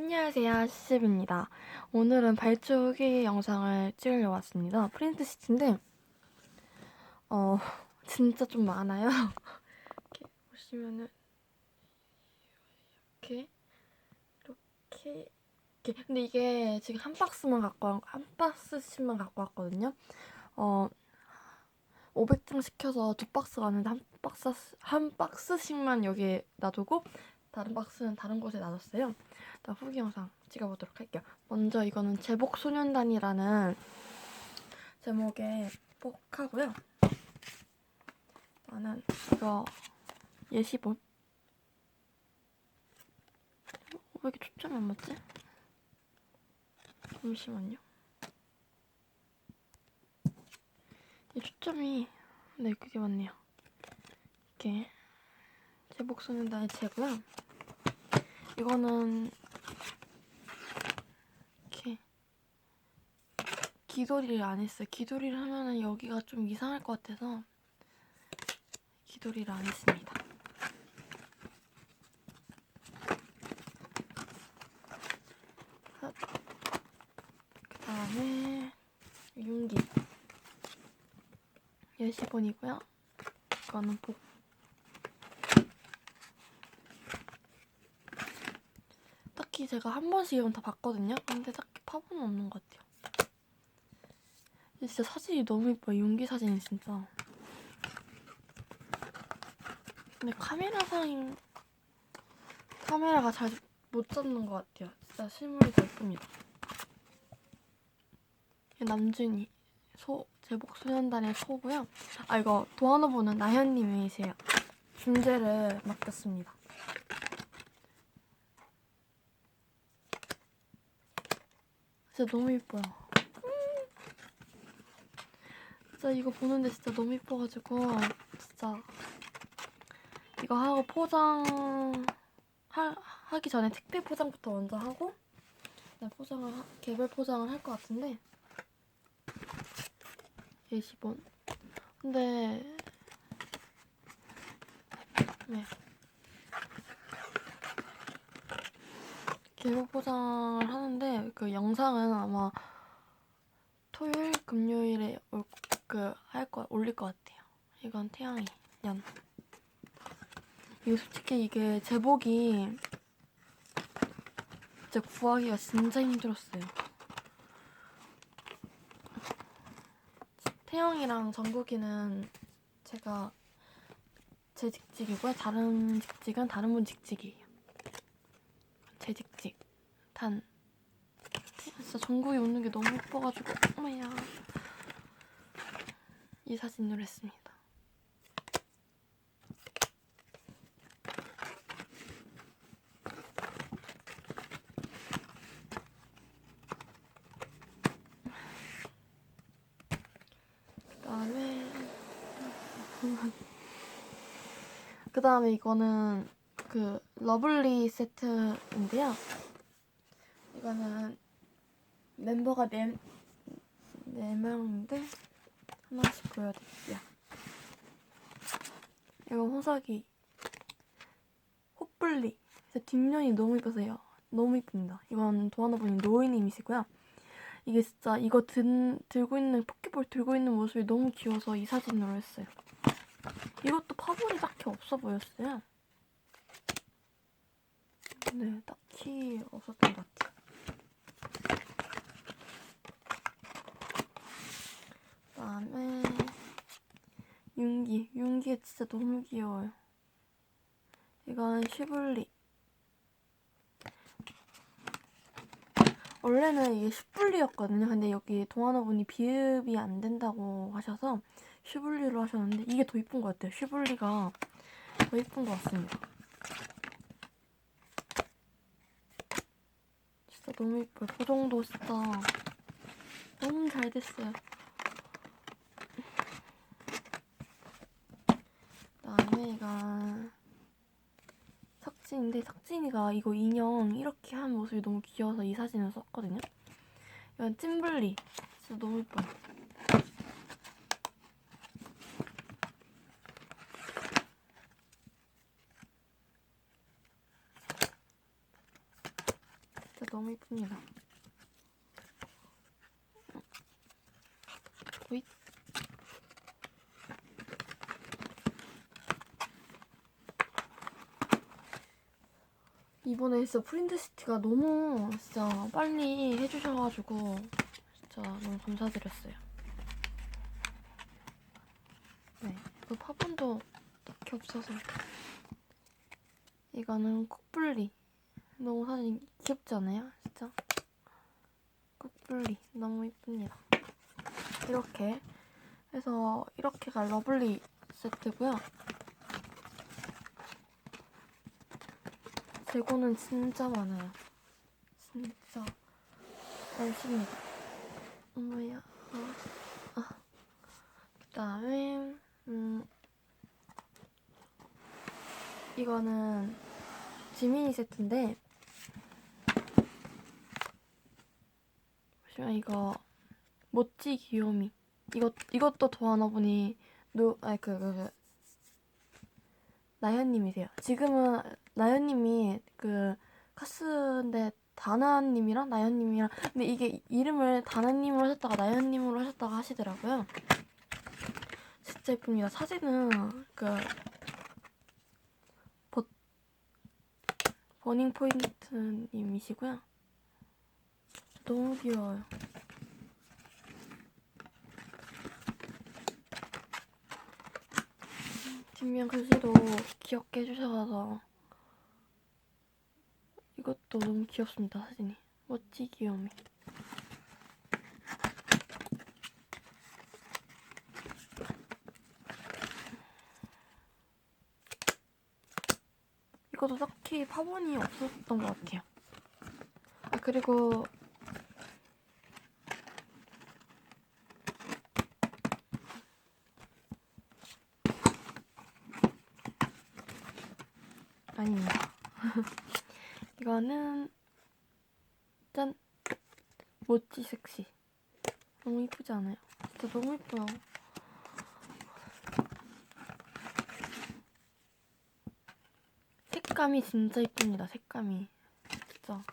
안녕하세요, 시집입니다. 오늘은 발주 후기 영상을 찍으려 왔습니다. 프린트 시트인데, 어, 진짜 좀 많아요. 이렇게 보시면은, 이렇게, 이렇게, 이렇게. 근데 이게 지금 한 박스만 갖고, 왔- 한 박스씩만 갖고 왔거든요. 어, 500장 시켜서 두 박스가 왔는데, 한 박스, 한 박스씩만 여기에 놔두고, 다른 박스는 다른 곳에 놔뒀어요. 일단 후기 영상 찍어보도록 할게요. 먼저 이거는 제복 소년단이라는 제목의 폭하고요. 나는 이거 예시본. 어, 왜 이렇게 초점이 안 맞지? 잠시만요. 이 초점이 네 그게 맞네요. 이게 제복 소년단의 제고요. 이거는 이렇게 기도리를 안 했어요. 기도리를 하면은 여기가 좀 이상할 것 같아서 기도리를 안 했습니다. 그 다음에 윤기 예시본이고요. 이거는 복 딱히 제가 한 번씩 이건 다 봤거든요. 근데 딱히 파보는 없는 것 같아요. 진짜 사진이 너무 예뻐요. 용기 사진이 진짜. 근데 카메라상 카메라가 잘 못 잡는 것 같아요. 진짜 실물이 더 예쁩니다. 남준이 소 제복 소년단의 소고요. 아 이거 도안어보는 나현님이세요. 중재를 맡겼습니다. 진짜 너무 예뻐요. 진짜 이거 보는데 진짜 너무 예뻐가지고 진짜 이거 하고 포장 하, 하기 전에 택배 포장부터 먼저 하고 포장을 하- 개별 포장을 할 것 같은데 예시본. 근데 네 개별 포장을 하는데 그 영상은 아마 토요일 금요일에 그할 거 올릴 것 같아요. 이건 태양이 연. 이거 솔직히 이게 제복이 진짜 구하기가 진짜 힘들었어요. 태영이랑 정국이는 제가 제 직직이고요. 다른 직직은 다른 분 직직이에요. 단 진짜 정국이 웃는 게 너무 예뻐가지고 어머야 이 사진으로 했습니다. 그다음에 그다음에 이거는 그 러블리 세트인데요. 이거는 멤버가 네, 네 명인데 하나씩 보여드릴게요. 이거 호블리 진짜 뒷면이 너무 이뻐서요. 너무 이쁩니다. 이건 도하나분이 노이님이시고요. 이게 진짜 이거 든, 들고 있는 포켓볼 들고 있는 모습이 너무 귀여워서 이 사진으로 했어요. 이것도 파볼이 딱히 없어 보였어요. 네, 딱히 없었던 것 같아요. 다음에 윤기, 윤기가 진짜 너무 귀여워요. 이건 슈블리. 원래는 이게 슈블리였거든요. 근데 여기 동환어분이 비읍이 안 된다고 하셔서 슈블리로 하셨는데 이게 더 이쁜 것 같아요. 슈블리가 더 이쁜 것 같습니다. 진짜 너무 이뻐요. 보정도 진짜 너무 잘 됐어요. 이건 석진인데 석진이가 이거 인형 이렇게 한 모습이 너무 귀여워서 이 사진을 썼거든요. 이건 찐블리 진짜 너무 예뻐요. 너무 이쁩니다. 오잇. 이번에 진짜 프린트시티가 너무 진짜 빨리 해주셔가지고 진짜 너무 감사드렸어요. 네, 그 파본도 딱히 없어서 이거는 콕불리 너무 사진 귀엽지 않아요? 진짜 콕불리 너무 이쁩니다. 이렇게 해서 이렇게가 러블리 세트고요. 재고는 진짜 많아요. 진짜 많습니다. 어머야. 아, 아. 그다음에 음 이거는 지미니 세트인데 보시면 이거 모찌 귀요미 이것 이것도 도하나 보니 노 아니 그, 그, 그 나연님이세요. 지금은 나연님이 그 카스인데 다나님이랑 나연님이랑 근데 이게 이름을 다나님으로 하셨다가 나연님으로 하셨다가 하시더라고요. 진짜 예쁩니다. 사진은 그 버, 버닝 포인트님이시고요. 너무 귀여워요. 뒷면 글씨도 귀엽게 해주셔서 이것도 너무 귀엽습니다 사진이. 멋지 귀요미 이것도 딱히 파본이 없었던 것 같아요. 아 그리고 아닙니다. 이거는 짠 모찌 섹시 너무 이쁘지 않아요? 진짜 너무 이뻐요. 색감이 진짜 이쁩니다. 색감이 진짜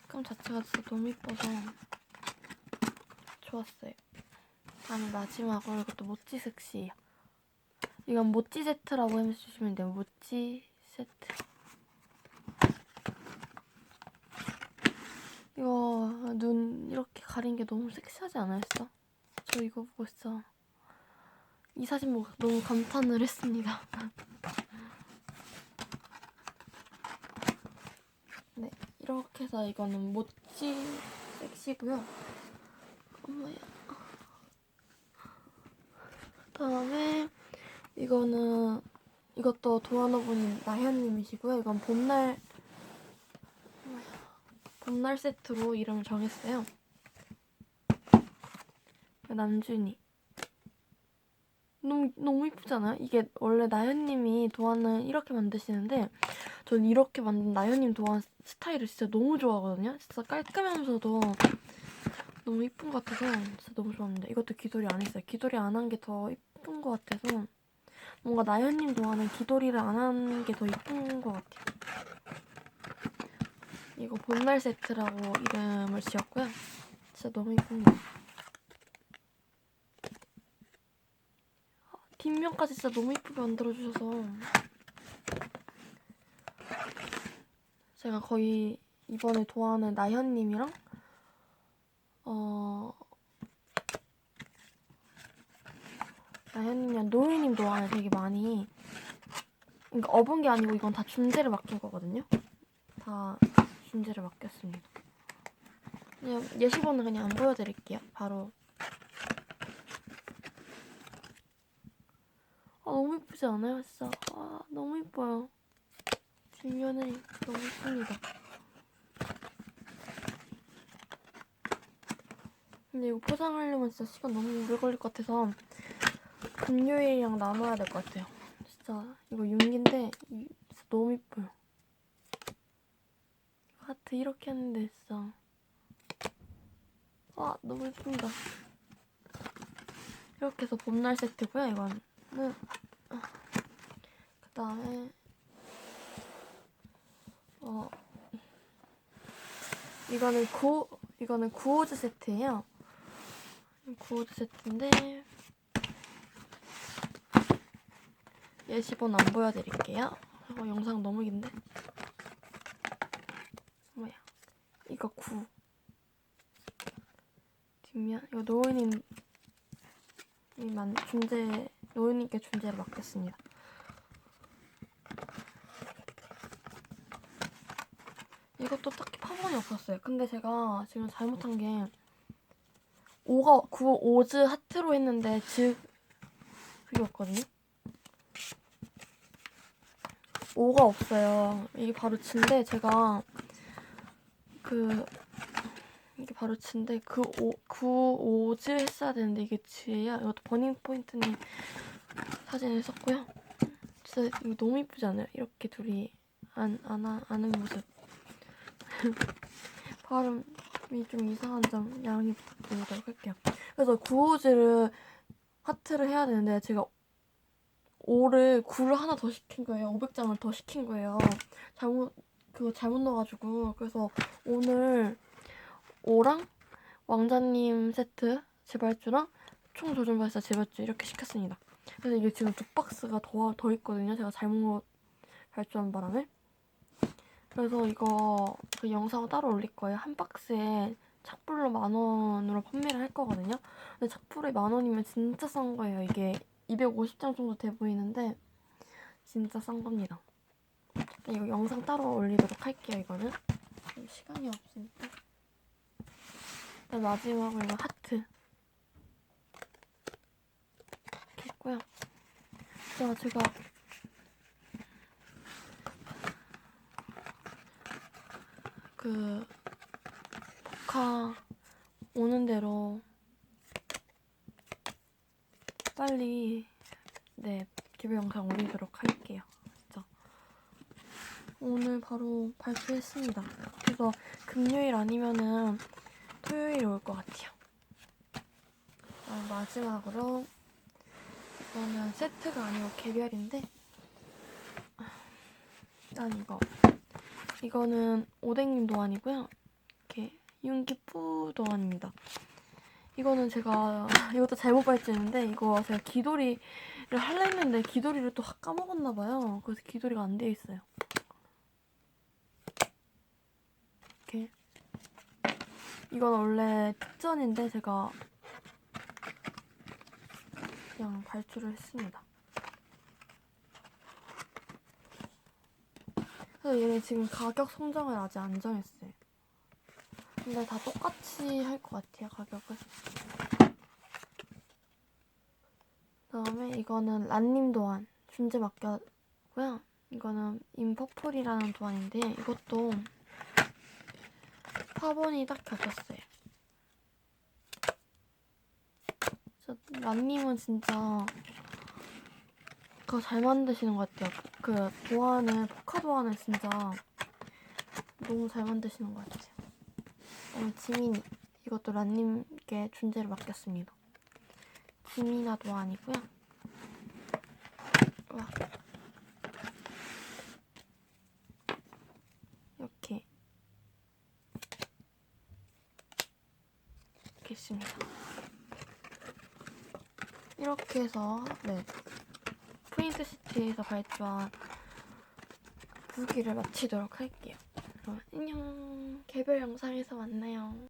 색감 자체가 진짜 너무 이뻐서 좋았어요. 다음 마지막으로 이것도 모찌 섹시예요. 이건 모찌 세트라고 해주시면 돼요. 모찌 세트. 이거 눈 이렇게 가린 게 너무 섹시하지 않았어? 저 이거 보고 있어. 이 사진 보고 너무 감탄을 했습니다. 네, 이렇게 해서 이거는 모찌 섹시고요. 엄마야. 다음에 이거는 이것도 도안어분인 나현님이시고요. 이건 봄날 봄날 세트로 이름을 정했어요. 남준이 너무 너무 이쁘잖아요. 이게 원래 나현님이 도안을 이렇게 만드시는데 전 이렇게 만든 나현님 도안 스타일을 진짜 너무 좋아하거든요. 진짜 깔끔하면서도 너무 이쁜 것 같아서 진짜 너무 좋아합니다. 이것도 귀돌이 안 했어요. 귀돌이 안 한 게 더 이쁜 것 같아서 뭔가 나연님 좋아하는 귀돌이를 안 한 게 더 이쁜 것 같아요. 이거 봄날 세트라고 이름을 지었고요. 진짜 너무 이쁩니다. 아, 뒷면까지 진짜 너무 이쁘게 만들어주셔서 제가 거의 이번에 좋아하는 나현님이랑 어 나현님이랑 노예님 도안을 되게 많이 그러니까 업은 게 아니고 이건 다 중재를 맡긴 거거든요. 다 중재를 맡겼습니다. 그냥 예시본은 그냥 안 보여드릴게요. 바로 아 너무 이쁘지 않아요? 진짜 아 너무 이뻐요. 뒷면이 너무 이쁩니다. 근데 이거 포장하려면 진짜 시간 너무 오래 걸릴 것 같아서 금요일이랑 나눠야 될 것 같아요. 진짜 이거 윤기인데 너무 이뻐요. 하트 이렇게 했는데 진짜 와 너무 이쁩니다. 이렇게 해서 봄날 세트고요. 이거는 그 다음에 어 이거는 구 이거는 구호즈 세트예요. 구호즈 세트인데 예시본 안 보여드릴게요. 이거 영상 너무 긴데. 뭐야? 이거 구. 뒷면 이거 노은님 이만 존재 노은님께 존재를 맡겼습니다. 이것도 딱히 파본이 없었어요. 근데 제가 지금 잘못한 게 5가 9 오즈 하트로 했는데 즉 그게 없거든요. 5가 없어요. 이게 바로 진데 제가 그 이게 바로 진데 그 5, 9 오즈 했어야 되는데 이게 지예요. 이것도 버닝 포인트님 사진을 썼고요. 진짜 이거 너무 이쁘지 않아요? 이렇게 둘이 안, 안, 하- 아는 모습. 발음이 좀 이상한 점 양해 부탁드리도록 할게요. 그래서 구호즈를 하트를 해야 되는데 제가 5를 9를 하나 더 시킨 거예요. 500장을 더 시킨 거예요. 잘못 그거 잘못 넣어가지고 그래서 오늘 5랑 왕자님 세트 제발주랑 총 조준 발사 제발주 이렇게 시켰습니다. 그래서 이게 지금 두 박스가 더, 더 있거든요. 제가 잘못 발주한 바람에. 그래서 이거 그 영상 따로 올릴 거예요. 한 박스에 착불로 만 원으로 판매를 할 거거든요. 근데 착불에 만 원이면 진짜 싼 거예요. 이게 250장 정도 돼 보이는데 진짜 싼 겁니다. 이거 영상 따로 올리도록 할게요. 이거는 시간이 없으니까. 마지막으로 이거 하트 이렇게 했고요. 자, 제가 그 포카 오는 대로 빨리 네 개별 영상 올리도록 할게요. 오늘 바로 발표했습니다. 그래서 금요일 아니면은 토요일에 올 것 같아요. 마지막으로 이거는 세트가 아니고 개별인데 일단 이거 이거는 오뎅님 도안이고요. 이렇게 윤기뿌 도안입니다. 이거는 제가 이것도 잘못 발주했는데 이거 제가 기도리를 하려 했는데 기도리를 또 까먹었나 봐요. 그래서 기도리가 안 되어 있어요. 이렇게 이건 원래 특전인데 제가 그냥 발주를 했습니다. 그래서 얘네 지금 가격 성장을 아직 안 정했어요. 근데 다 똑같이 할 것 같아요, 가격을. 그다음에 이거는 란님 도안 준재 맡겼고요. 이거는 인퍼플이라는 도안인데 이것도 파본이 딱히 없었어요. 저 란님은 진짜 그거 잘 만드시는 것 같아요. 그 도안을 포카 도안을 진짜 너무 잘 만드시는 것 같아요. 그다음에 지민이 이것도 란님께 존재를 맡겼습니다. 지민아 도안이고요. 와 이렇게 이렇게 있습니다. 해서 네 프린트 시트에서 발주한 무기를 마치도록 할게요. 그럼 안녕. 개별 영상에서 만나요.